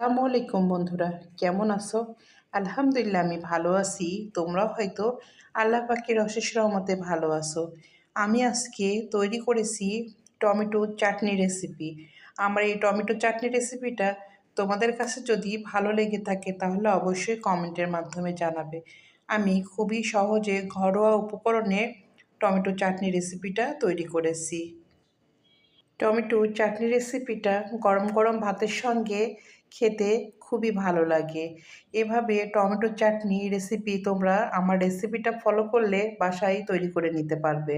আসসালামু আলাইকুম বন্ধুরা, কেমন আছো? আলহামদুলিল্লাহ আমি ভালো আছি। তোমরাও হয়তো আল্লাহ পাখির অশেষ রহমতে ভালো আছো। আমি আজকে তৈরি করেছি টমেটো চাটনি রেসিপি আমার এই টমেটো চাটনি রেসিপিটা তোমাদের কাছে যদি ভালো লেগে থাকে, তাহলে অবশ্যই কমেন্টের মাধ্যমে জানাবে। আমি খুবই সহজে ঘরোয়া উপকরণে টমেটো চাটনি রেসিপিটা তৈরি করেছি। টমেটো চাটনি রেসিপিটা গরম গরম ভাতের সঙ্গে খেতে খুবই ভালো লাগে। এভাবে টমেটো চাটনি রেসিপি তোমরা আমার রেসিপিটা ফলো করলে বাসায় তৈরি করে নিতে পারবে।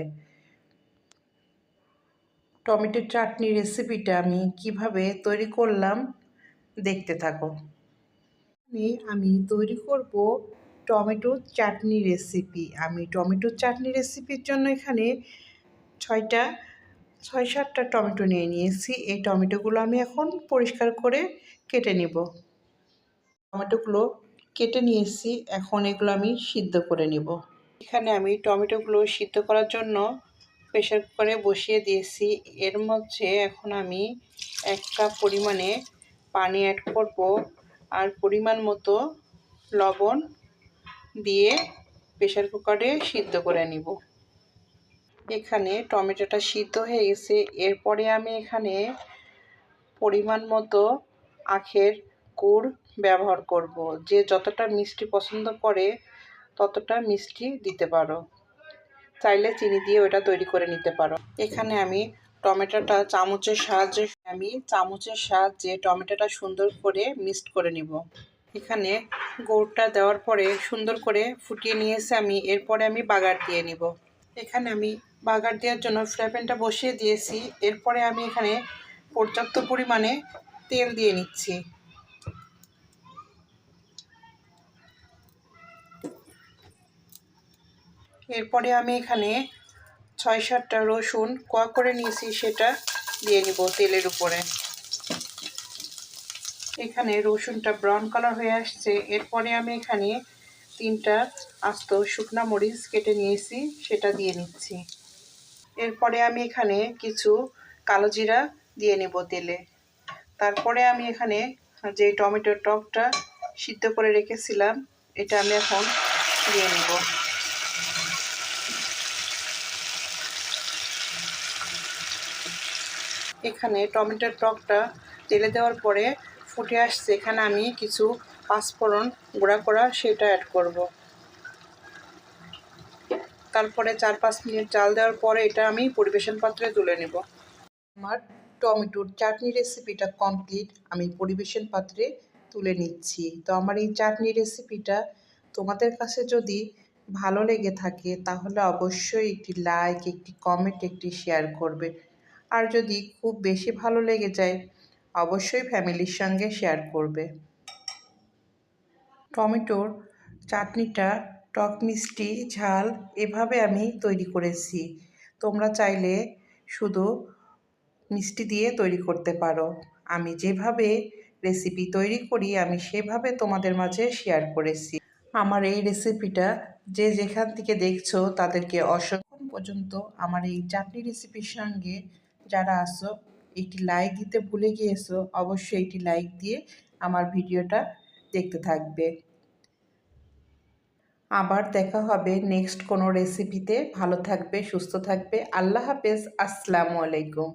টমেটো চাটনি রেসিপিটা আমি কীভাবে তৈরি করলাম দেখতে থাকো। আমি তৈরি করব টমেটো চাটনি রেসিপি আমি টমেটো চাটনি রেসিপির জন্য এখানে ছয়টা ছয় সাতটা টমেটো নিয়ে নিয়েছি। এই টমেটোগুলো আমি এখন পরিষ্কার করে কেটে নিব। টমেটোগুলো কেটে নিয়েছি, এখন এগুলো আমি সিদ্ধ করে নিব। এখানে আমি টমেটোগুলো সিদ্ধ করার জন্য প্রেশার কুকারে বসিয়ে দিয়েছি। এর মধ্যে এখন আমি এক কাপ পরিমাণে পানি অ্যাড করব আর পরিমাণ মতো লবণ দিয়ে প্রেশার কুকারে সিদ্ধ করে নিব। এখানে টমেটোটা সিদ্ধ হয়ে গেছে। এরপরে আমি এখানে পরিমাণ মতো আখের গুড় ব্যবহার করব। যে যতটা মিষ্টি পছন্দ করে ততটা মিষ্টি দিতে পারো। চাইলে চিনি দিয়ে ওটা তৈরি করে নিতে পারো। এখানে আমি টমেটোটা চামচের সাহায্যে আমি চামচের সাহায্যে টমেটোটা সুন্দর করে মিক্সড করে নিব। এখানে গুড়টা দেওয়ার পরে সুন্দর করে ফুটিয়ে নিয়েছে আমি এরপরে আমি বাগার দিয়ে নিব। এখানে আমি বাগার দেওয়ার জন্য ফ্রাই প্যানটা বসিয়ে দিয়েছি। এরপরে আমি এখানে পর্যাপ্ত পরিমাণে তেল দিয়ে নিচ্ছি। এরপরে আমি এখানে ছয় সাতটা রসুন কোয়া করে নিয়েছি, সেটা দিয়ে নিব তেলের উপরে। এখানে রসুনটা ব্রাউন কালার হয়ে আসছে। এরপরে আমি এখানে তিনটা আস্ত শুকনা মরিচ কেটে নিয়েছি, সেটা দিয়ে নিচ্ছি। এরপরে আমি এখানে কিছু কালো জিরা দিয়ে নেব তেলে। তারপরে আমি এখানে যে টমেটোর টকটা সিদ্ধ করে রেখেছিলাম, এটা আমি এখন দিয়ে নেব। এখানে টমেটোর টকটা তেলে দেওয়ার পরে ফুটে আসছে, এখানে আমি কিছু পাঁচফোড়ন গুঁড়া করা সেটা অ্যাড করব। তারপরে চার পাঁচ মিনিট চাল দেওয়ার পরে এটা আমি পরিবেশন পাত্রে তুলে নেব। আমার টমেটোর চাটনি রেসিপিটা কমপ্লিট আমি পরিবেশন পাত্রে তুলে নিচ্ছি। তো আমার এই চাটনি রেসিপিটা তোমাদের কাছে যদি ভালো লেগে থাকে, তাহলে অবশ্যই একটি লাইক একটি কমেন্ট একটি শেয়ার করবে। আর যদি খুব বেশি ভালো লেগে যায় অবশ্যই ফ্যামিলির সঙ্গে শেয়ার করবে। টমেটোর চাটনিটা, টক মিষ্টি, ঝাল এভাবে আমি তৈরি করেছি। তোমরা চাইলে শুধু মিষ্টি দিয়ে তৈরি করতে পারো। আমি যেভাবে রেসিপি তৈরি করি, আমি সেভাবে তোমাদের মাঝে শেয়ার করেছি। আমার এই রেসিপিটা যে যেখান থেকে দেখছ, তাদেরকে অসংখ্য পর্যন্ত আমার এই চাটনি রেসিপির সঙ্গে যারা আসো একটি লাইক দিতে ভুলে গিয়েছো, অবশ্যই একটি লাইক দিয়ে আমার ভিডিওটা দেখতে থাকবে। আবার দেখা হবে নেক্সট কোনো রেসিপিতে ভালো থাকবে, সুস্থ থাকবে। আল্লাহ হাফেজ। আসসালামু আলাইকুম।